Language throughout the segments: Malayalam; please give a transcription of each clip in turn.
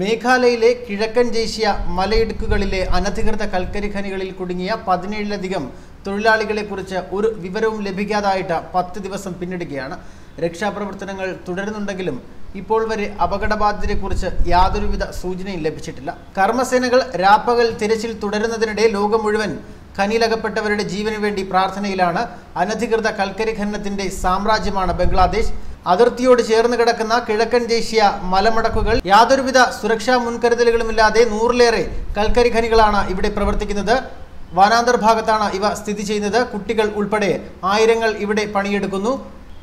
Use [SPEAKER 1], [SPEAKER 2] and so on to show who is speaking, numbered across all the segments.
[SPEAKER 1] മേഘാലയയിലെ കിഴക്കൻ ദേശീയ മലയിടുക്കുകളിലെ അനധികൃത കൽക്കരി ഖനികളിൽ കുടുങ്ങിയ പതിനേഴിലധികം തൊഴിലാളികളെക്കുറിച്ച് ഒരു വിവരവും ലഭിക്കാതായിട്ട് പത്ത് ദിവസം പിന്നിടുകയാണ്. രക്ഷാപ്രവർത്തനങ്ങൾ തുടരുന്നുണ്ടെങ്കിലും ഇപ്പോൾ വരെ അപകടബാധിതരെക്കുറിച്ച് യാതൊരുവിധ സൂചനയും ലഭിച്ചിട്ടില്ല. കർമ്മസേനകൾ രാപ്പകൽ തിരച്ചിൽ തുടരുന്നതിനിടെ ലോകം മുഴുവൻ ഖനിയിലകപ്പെട്ടവരുടെ ജീവന് വേണ്ടി പ്രാർത്ഥനയിലാണ് അനധികൃത കൽക്കരി ഖനനത്തിന്റെ സാമ്രാജ്യമാണ് ബംഗ്ലാദേശ്. അതിർത്തിയോട് ചേർന്ന് കിടക്കുന്ന കിഴക്കൻ ദേശീയ മലമടക്കുകൾ യാതൊരുവിധ സുരക്ഷാ മുൻകരുതലുകളുമില്ലാതെ നൂറിലേറെ കൽക്കരി ഖനികളാണ് ഇവിടെ പ്രവർത്തിക്കുന്നത്. വനാന്തർ ഭാഗത്താണ് ഇവ സ്ഥിതി ചെയ്യുന്നത്. കുട്ടികൾ ഉൾപ്പെടെ ആയിരങ്ങൾ ഇവിടെ പണിയെടുക്കുന്നു.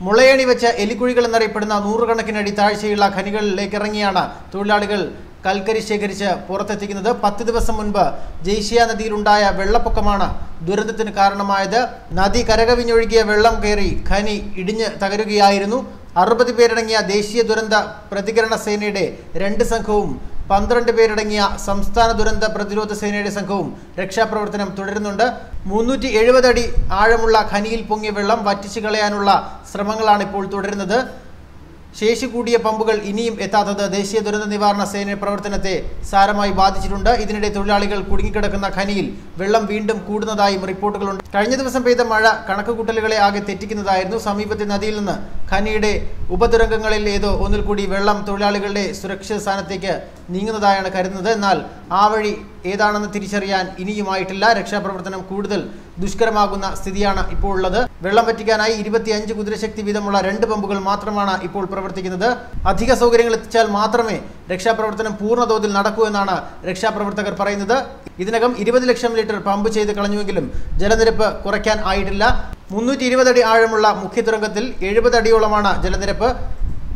[SPEAKER 1] മുളയണി വെച്ച എലിക്കുഴികൾ എന്നറിയപ്പെടുന്ന നൂറുകണക്കിന് അടി താഴ്ചയുള്ള ഖനികളിലേക്ക് ഇറങ്ങിയാണ് തൊഴിലാളികൾ കൽക്കരി ശേഖരിച്ച് പുറത്തെത്തിക്കുന്നത്. പത്ത് ദിവസം മുൻപ് ജയ്ഷിയ നദിയിലുണ്ടായ വെള്ളപ്പൊക്കമാണ് ദുരന്തത്തിന് കാരണമായത്. നദി കരകവിഞ്ഞൊഴുകിയ വെള്ളം കയറി ഖനി ഇടിഞ്ഞ് തകരുകയായിരുന്നു. അറുപത് പേരടങ്ങിയ ദേശീയ ദുരന്ത പ്രതികരണ സേനയുടെ രണ്ട് സംഘവും പന്ത്രണ്ട് പേരടങ്ങിയ സംസ്ഥാന ദുരന്ത പ്രതിരോധ സേനയുടെ സംഘവും രക്ഷാപ്രവർത്തനം തുടരുന്നുണ്ട്. മുന്നൂറ്റി എഴുപത് അടി ആഴമുള്ള ഖനിയിൽ പൊങ്ങിയ വെള്ളം വറ്റിച്ചു കളയാനുള്ള ശ്രമങ്ങളാണ് ഇപ്പോൾ തുടരുന്നത്. ശേഷി കൂടിയ പമ്പുകൾ ഇനിയും എത്താത്തത് ദേശീയ ദുരന്ത നിവാരണ സേന പ്രവർത്തനത്തെ സാരമായി ബാധിച്ചിട്ടുണ്ട്. ഇതിനിടെ തൊഴിലാളികൾ കുടുങ്ങിക്കിടക്കുന്ന ഖനിയിൽ വെള്ളം വീണ്ടും കൂടുന്നതായും റിപ്പോർട്ടുകളുണ്ട്. കഴിഞ്ഞ ദിവസം പെയ്ത മഴ കണക്കുകൂട്ടലുകളെ ആകെ തെറ്റിക്കുന്നതായിരുന്നു. സമീപത്തെ നദിയിൽ നിന്ന് ഖനിയുടെ ഉപതുരങ്കങ്ങളിൽ ഏതോ ഒന്നിൽ കൂടി വെള്ളം തൊഴിലാളികളുടെ സുരക്ഷിത സ്ഥാനത്തേക്ക് നീങ്ങുന്നതായാണ് കരുതുന്നത്. എന്നാൽ ആ വഴി ഏതാണെന്ന് തിരിച്ചറിയാൻ ഇനിയുമായിട്ടില്ല. രക്ഷാപ്രവർത്തനം കൂടുതൽ ദുഷ്കരമാകുന്ന സ്ഥിതിയാണ് ഇപ്പോൾ ഉള്ളത് വെള്ളം വറ്റിക്കാനായി ഇരുപത്തിയഞ്ച് കുതിരശക്തി വീതമുള്ള രണ്ട് പമ്പുകൾ മാത്രമാണ് ഇപ്പോൾ പ്രവർത്തിക്കുന്നത്. അധിക സൗകര്യങ്ങൾ എത്തിച്ചാൽ മാത്രമേ രക്ഷാപ്രവർത്തനം പൂർണതോതിൽ നടക്കൂ എന്നാണ് രക്ഷാപ്രവർത്തകർ പറയുന്നത്. ഇതിനകം ഇരുപത് ലക്ഷം ലിറ്റർ പമ്പ് ചെയ്ത് കളഞ്ഞുവെങ്കിലും ജലനിരപ്പ് കുറയ്ക്കാൻ ആയിട്ടില്ല. മുന്നൂറ്റി ഇരുപതടി ആഴമുള്ള മുഖ്യ തുരങ്കത്തിൽ എഴുപതടിയോളമാണ് ജലനിരപ്പ്.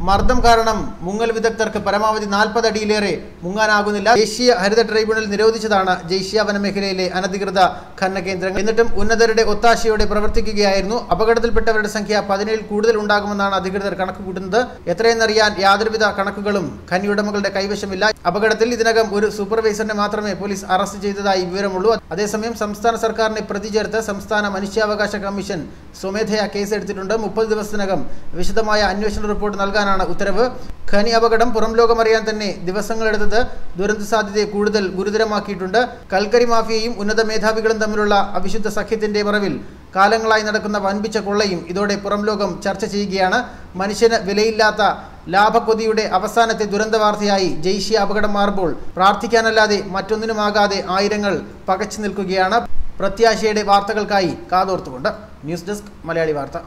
[SPEAKER 1] മർദ്ദം കാരണം മുങ്ങൽ വിദഗ്ധർക്ക് പരമാവധി നാൽപ്പത് അടിയിലേറെ മുങ്ങാനാകുന്നില്ല. ദേശീയ ഹരിത ട്രൈബ്യൂണൽ നിരോധിച്ചതാണ് ജയ്ഷ്യ വനമേഖലയിലെ അനധികൃത ഖനന കേന്ദ്രങ്ങൾ എന്നിട്ടും ഉന്നതരുടെ ഒത്താശയോടെ പ്രവർത്തിക്കുകയായിരുന്നു. അപകടത്തിൽപ്പെട്ടവരുടെ സംഖ്യ പതിനേഴിൽ കൂടുതൽ ഉണ്ടാകുമെന്നാണ് അധികൃതർ കണക്കുകൂട്ടുന്നത്. എത്രയെന്നറിയാൻ യാതൊരുവിധ കണക്കുകളും ഖനിയുടമകളുടെ കൈവശമില്ല. അപകടത്തിൽ ഇതിനകം ഒരു സൂപ്പർവൈസറിനെ മാത്രമേ പോലീസ് അറസ്റ്റ് ചെയ്തതായി വിവരമുള്ളൂ. അതേസമയം സംസ്ഥാന സർക്കാരിനെ പ്രതി ചേർത്ത് സംസ്ഥാന മനുഷ്യാവകാശ കമ്മീഷൻ സ്വമേധയാ കേസെടുത്തിട്ടുണ്ട്. മുപ്പത് ദിവസത്തിനകം വിശദമായ അന്വേഷണ റിപ്പോർട്ട് നൽകാനാണ് ഉത്തരവ്. ഖനി അപകടം പുറം ലോകമറിയാൻ തന്നെ ദിവസങ്ങളെടുത്തത് ദുരന്ത സാധ്യതയെ കൂടുതൽ ഗുരുതരമാക്കിയിട്ടുണ്ട്. കൽക്കരി മാഫിയയും ഉന്നത മേധാവികളും തമ്മിലുള്ള അവിശുദ്ധ സഖ്യത്തിന്റെ മറവിൽ കാലങ്ങളായി നടക്കുന്ന വൻപിച്ച കൊള്ളയും ഇതോടെ പുറം ലോകം ചർച്ച ചെയ്യുകയാണ്. മനുഷ്യന് വിലയില്ലാത്ത ലാഭക്കൊതിയുടെ അവസാനത്തെ ദുരന്ത വാർത്തയായി ജയ്ഷ്യ അപകടം മാറുമ്പോൾ പ്രാർത്ഥിക്കാനല്ലാതെ മറ്റൊന്നിനുമാകാതെ ആയിരങ്ങൾ പകച്ചു നിൽക്കുകയാണ്. പ്രത്യാശയുടെ വാർത്തകൾക്കായി കാതോർത്തുകൊണ്ട്. ന്യൂസ് ഡെസ്ക് മലയാളി വാർത്ത.